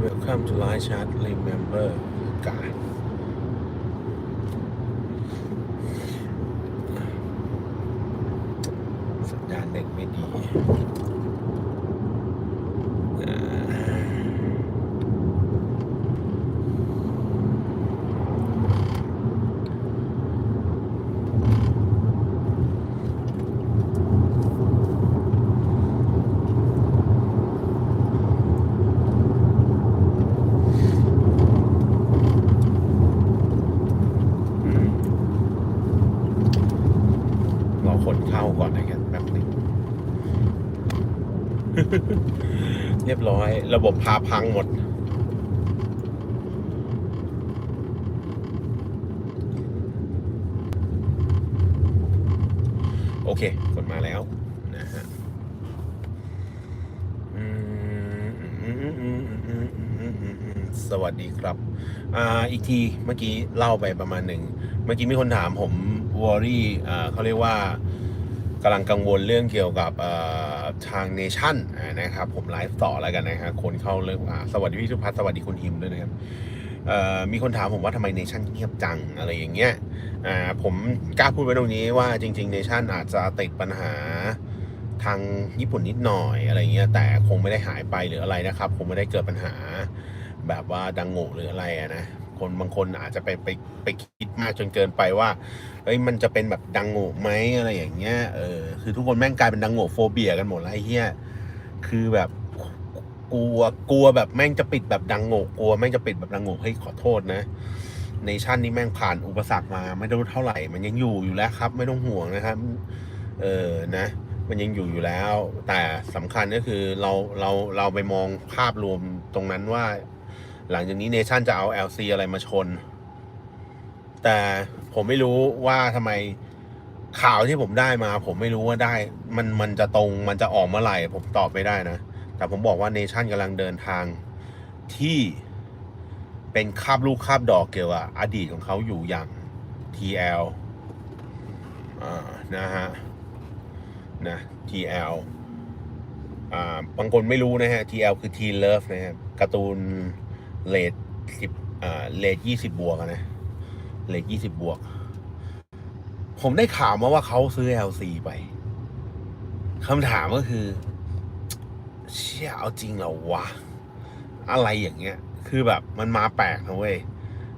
Welcome to Live Chat Remember ก่อนนะแกแป๊บนึงเรียบร้อย ระบบพาพังหมด โอเคกดมาแล้วนะฮะสวัสดีครับอ่าอีกทีเมื่อกี้เล่าไปประมาณหนึ่ง เมื่อกี้มีคนถามผมวอรี่อ่าเขาเรียกว่า กำลังกังวลเรื่องเกี่ยวกับทางเนชั่นนะครับ ผมไลฟ์ต่อแล้วกันนะฮะคนเข้าเรื่องสวัสดีพี่สุพัฒน์สวัสดีคุณฮิมด้วยนะครับมีคนถามผมว่าทำไมเนชั่นเงียบจังอะไรอย่างเงี้ยผมกล้าพูดไว้ตรงนี้ว่าจริงๆเนชั่นอาจจะติดปัญหาทางญี่ปุ่นนิดหน่อยอะไรเงี้ยแต่คงไม่ได้หายไปหรืออะไรนะครับ คงไม่ได้เกิดปัญหาแบบว่าดังโง่หรืออะไรนะ คนบางคนอาจจะไปไปไปคิดมากจนเกินไปว่าเอ้ยมันจะเป็นแบบดังโง่ไหมอะไรอย่างเงี้ยเออคือทุกคนแม่งกลายเป็นดังโง่โฟเบียกันหมดแล้วไอ้เหี้ยคือแบบกลัวกลัวแบบแม่งจะปิดแบบดังโง่กลัวแม่งจะปิดแบบดังโง่เฮ้ยขอโทษนะเนชั่นนี้แม่งผ่านอุปสรรคมาไม่รู้เท่าไหร่ มันยังอยู่อยู่แล้วครับ ไม่ต้องห่วงนะครับ เออนะ มันยังอยู่อยู่แล้ว แต่สำคัญก็คือเราเราเราไปมองภาพรวมตรงนั้นว่า หลังจากนี้เนชั่นจะเอา LC อะไรมาชน แต่ผมไม่รู้ว่าทำไมข่าวที่ผมได้มา ผมไม่รู้ว่าได้ มันมันจะตรงมันจะออกเมื่อไหร่ ผมตอบไม่ได้นะ แต่ผมบอกว่าเนชั่นกำลังเดินทางที่เป็นคาบลูกคาบดอกเกี่ยวกับอดีตของเขาอยู่อย่าง TL อ่านะฮะนะ TL อ่าบางคนไม่รู้นะฮะ TL คือ Teen Love นะครับการ์ตูน เลดสิบอ่าเลดยี่สิบบวกนะเลทยี่สิบบวก ผมได้ข่าวมาว่าเขาซื้อ LC ไปคำถามก็คือ เชี่ยเอาจริงเหรอวะ อะไรอย่างเงี้ย คือแบบมันมาแปลกนะเว้ย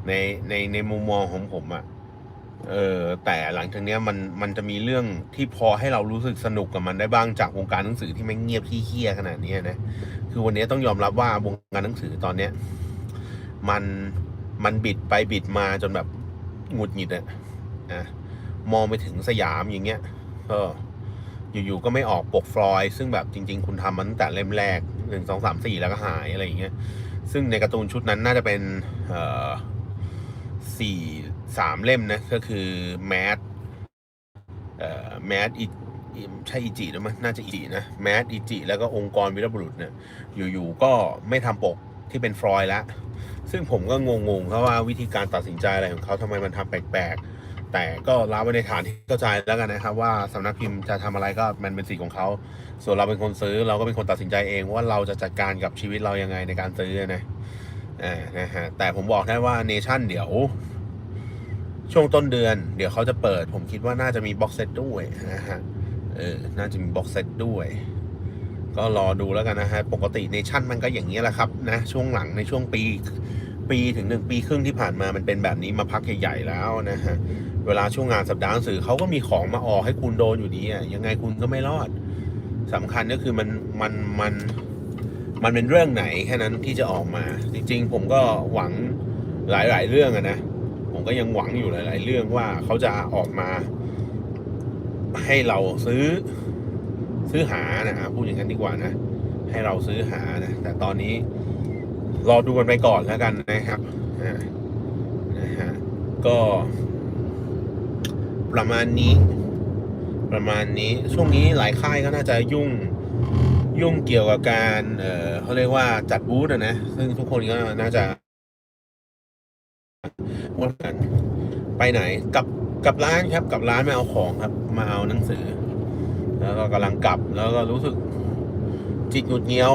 ในในในมุมมองของผมอะเออแต่หลังจากเนี้ยมันมันจะมีเรื่องที่พอให้เรารู้สึกสนุกกับมันได้บ้างจากวงการหนังสือที่ไม่เงียบที่เฮี้ยขนาดนี้นะ คือวันนี้ต้องยอมรับว่าวงการหนังสือตอนเนี้ย มันมันบิดไปบิดมาจนแบบหงุดหงิดอะอะมองไปถึงสยามอย่างเงี้ยก็อยู่ๆก็ไม่ออกปกฟลอยซึ่งแบบจริง ๆ คุณทำมันตั้งแต่เล่มแรกหนึ่งสองสามสี่แล้วก็หายอะไรอย่างเงี้ยซึ่งในการ์ตูนชุดนั้นน่าจะเป็นเอ่อสี่สามเล่มนะก็คือแมสเอ่อแมสอีใช่อีจิหรือมั้ยน่าจะอีจินะแมสอีจิแล้วก็องค์กรวิรบุรุษเนี่ยอยู่ๆก็ไม่ทำปกที่เป็นฟลอยแล้ว ซึ่งผมก็งงๆเขาว่าวิธีการตัดสินใจอะไรของเขาทำไมมันทำแปลกๆ แต่ก็รับไว้ในฐานที่เข้าใจแล้วกันนะครับ ว่าสำนักพิมพ์จะทำอะไรก็มันเป็นสิทธิ์ของเขา ส่วนเราเป็นคนซื้อเราก็เป็นคนตัดสินใจเองว่าเราจะจัดการกับชีวิตเรายังไงในการซื้อนะอ่านะฮะแต่ผมบอกได้ว่าเนชั่นเดี๋ยว ช่วงต้นเดือน เดี๋ยวเขาจะเปิด ผมคิดว่าน่าจะมีบ็อกเซตด้วยนะฮะเออน่าจะมีบ็อกเซตด้วย ก็รอดูแล้วกันนะฮะปกติเนชั่นมันก็อย่างนี้แหละครับนะช่วงหลังในช่วงปีปีถึงหนึ่งปีครึ่งที่ผ่านมามันเป็นแบบนี้มาพักใหญ่ๆแล้วนะฮะเวลาช่วงงานสัปดาห์หนังสือเขาก็มีของมาออกให้คุณโดนอยู่ดีอะยังไงคุณก็ไม่รอดสำคัญก็คือมันมันมันมันเป็นเรื่องไหนแค่นั้นที่จะออกมา จริงๆ ผมก็หวังหลายๆเรื่องอะนะ ผมก็ยังหวังอยู่หลาย ๆ เรื่องว่าเขาจะออกมา ให้เราซื้อ ซื้อหานะฮะพูดอย่างนั้นดีกว่านะ ให้เราซื้อหานะ แต่ตอนนี้รอดูกันไปก่อนแล้วกันนะครับนะฮะก็ประมาณนี้ ประมาณนี้ช่วงนี้หลายค่ายก็น่าจะยุ่งยุ่งเกี่ยวกับการเอ่อเขาเรียกว่าจัดบูธอะนะ ซึ่งทุกคนก็น่าจะว่ากันไปไหนกลับกลับร้านครับกลับร้านไม่เอาของครับ มาเอาหนังสือ แล้วก็กำลังกลับแล้วก็รู้สึก จิตหงุดเงี้ยว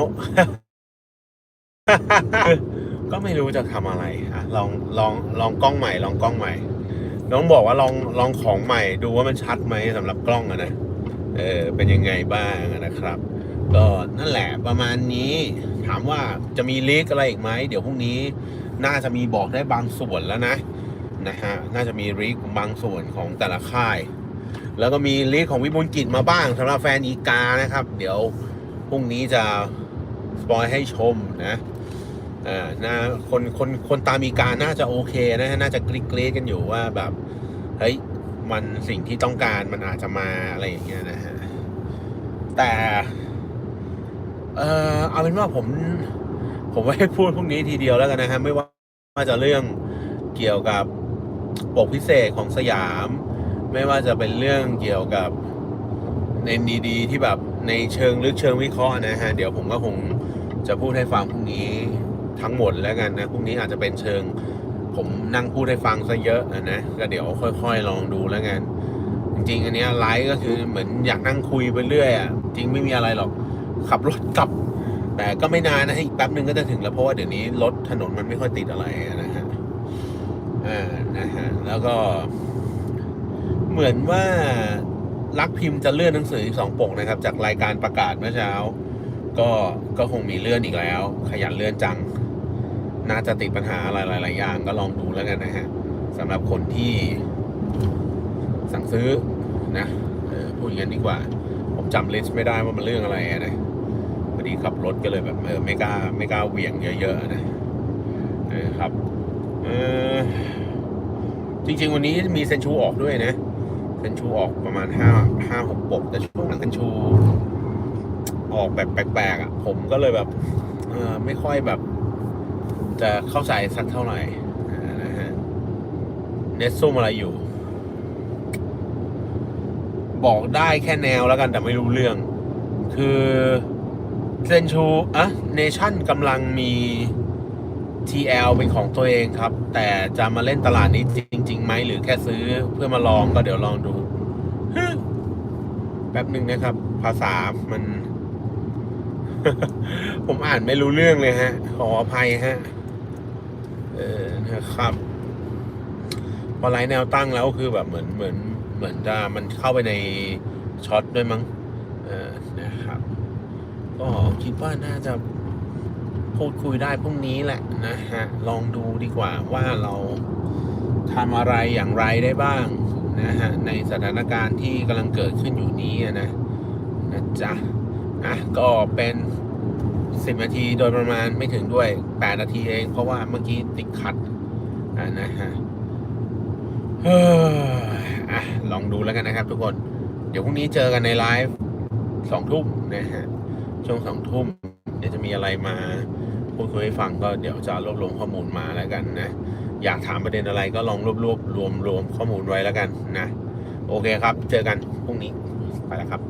ก็ไม่รู้จะทำอะไรอะลองลองลองกล้องใหม่ ลองกล้องใหม่ น้องบอกว่าลองลองของใหม่ ดูว่ามันชัดไหมสำหรับกล้องอะนะเออเป็นยังไงบ้างนะครับ ก็นั่นแหละประมาณนี้ ถามว่าจะมีลีกอะไรอีกไหมเดี๋ยวพรุ่งนี้ น่าจะมีบอกได้บางส่วนแล้วนะนะฮะน่าจะมีลีกบางส่วนของแต่ละค่าย แล้วก็มีลีกของวิบูลกิจมาบ้างสำหรับแฟนอีกานะครับ เดี๋ยวพรุ่งนี้จะสปอยให้ชมนะอ่าน่าคนคนคนตามอีกาน่าจะโอเคนะน่าจะกรี๊ดกร๊ดกันอยู่ว่าแบบเฮ้ยมันสิ่งที่ต้องการมันอาจจะมาอะไรอย่างเงี้ยนะฮะแต่เออเอาเป็นว่าผม ผมไว้พูดพรุ่งนี้ทีเดียวแล้วกันนะฮะไม่ว่าจะเรื่องเกี่ยวกับปกพิเศษของสยาม ไม่ว่าจะเป็นเรื่องเกี่ยวกับในดีๆที่แบบในเชิงลึกเชิงวิเคราะห์นะฮะเดี๋ยวผมก็คงจะพูดให้ฟังพรุ่งนี้ทั้งหมดแล้วกันนะพรุ่งนี้อาจจะเป็นเชิง ผมนั่งพูดให้ฟังซะเยอะอะนะก็เดี๋ยวค่อยๆลองดูแล้วกันจริงๆอันนี้ไลฟ์ก็คือเหมือนอยากนั่งคุยไปเรื่อยอะจริงไม่มีอะไรหรอกขับรถกลับ แต่ก็ไม่นานนะอีกแป๊บนึงก็จะถึงแล้วเพราะว่าเดี๋ยวนี้รถถนนมันไม่ค่อยติดอะไรนะฮะอ่านะฮะแล้วก็ เหมือนว่ารักพิมพ์จะเลื่อนหนังสืออีกสองปกนะครับ จากรายการประกาศเมื่อเช้า ก็ก็คงมีเลื่อนอีกแล้ว ขยันเลื่อนจัง น่าจะติดปัญหาหลายๆอย่าง ก็ลองดูแล้วกันนะฮะสำหรับคนที่ สั่งซื้อนะออพูดอย่างนั้ดีกว่า ผมจำลิสต์ไม่ได้ว่ามันเรื่องอะไรนะพอดีขับรถก็เลยแบบเออไม่กล้าไม่กล้าเหวี่ยงเยอะๆนะเออครับเออจริง ๆ วันนี้มีเซนชูออกด้วยนะ นชูออกประมาณห้าห้าหกปก แต่ช่วงหลังเซนชู ออกแบบแปลกๆอะ ผมก็เลยแบบเออไม่ค่อยแบบ จะเข้าใจสักเท่าไหร่นะฮะเนสซุ่มอะไรอยู่ บอกได้แค่แนวแล้วกันแต่ไม่รู้เรื่อง คือเซนชูอะเนชั่นกำลังมี TL เป็นของตัวเองครับ แต่จะมาเล่นตลาดนี้จริงๆไหมหรือแค่ซื้อเพื่อมาลองก็เดี๋ยวลองดูแป๊บหนึ่งนะครับ ภาษามัน ผมอ่านไม่รู้เรื่องเลยฮะ ขออภัยฮะ เออนะครับ พอไลน์แนวตั้งแล้วคือแบบเหมือนเหมือน เหมือนจะมันเข้าไปในช็อตด้วยมั้ง เออนะครับ ก็คิดว่าน่าจะ พูดคุยได้พรุ่งนี้แหละนะฮะ ลองดูดีกว่าว่าเราทำอะไรอย่างไรได้บ้างนะฮะ ในสถานการณ์ที่กำลังเกิดขึ้นอยู่นี้นะนะจ๊ะอะก็เป็นสิบนาทีโดยประมาณไม่ถึงด้วยแปดนาทีเอง เพราะว่าเมื่อกี้ติดขัดอะนะฮะเฮ้ยอะลองดูแล้วกันนะครับทุกคน เดี๋ยวพรุ่งนี้เจอกันในไลฟ์สองทุ่มนะฮะ ช่วงสองทุ่ม เดี๋ยวจะมีอะไรมาพูดคุยให้ฟังก็เดี๋ยวจะรวบรวมข้อมูลมาแล้วกันนะ อยากถามประเด็นอะไรก็ลองรวบรวบรวมรวมข้อมูลไว้แล้วกันนะ โอเคครับ เจอกันพรุ่งนี้ไปแล้วครับ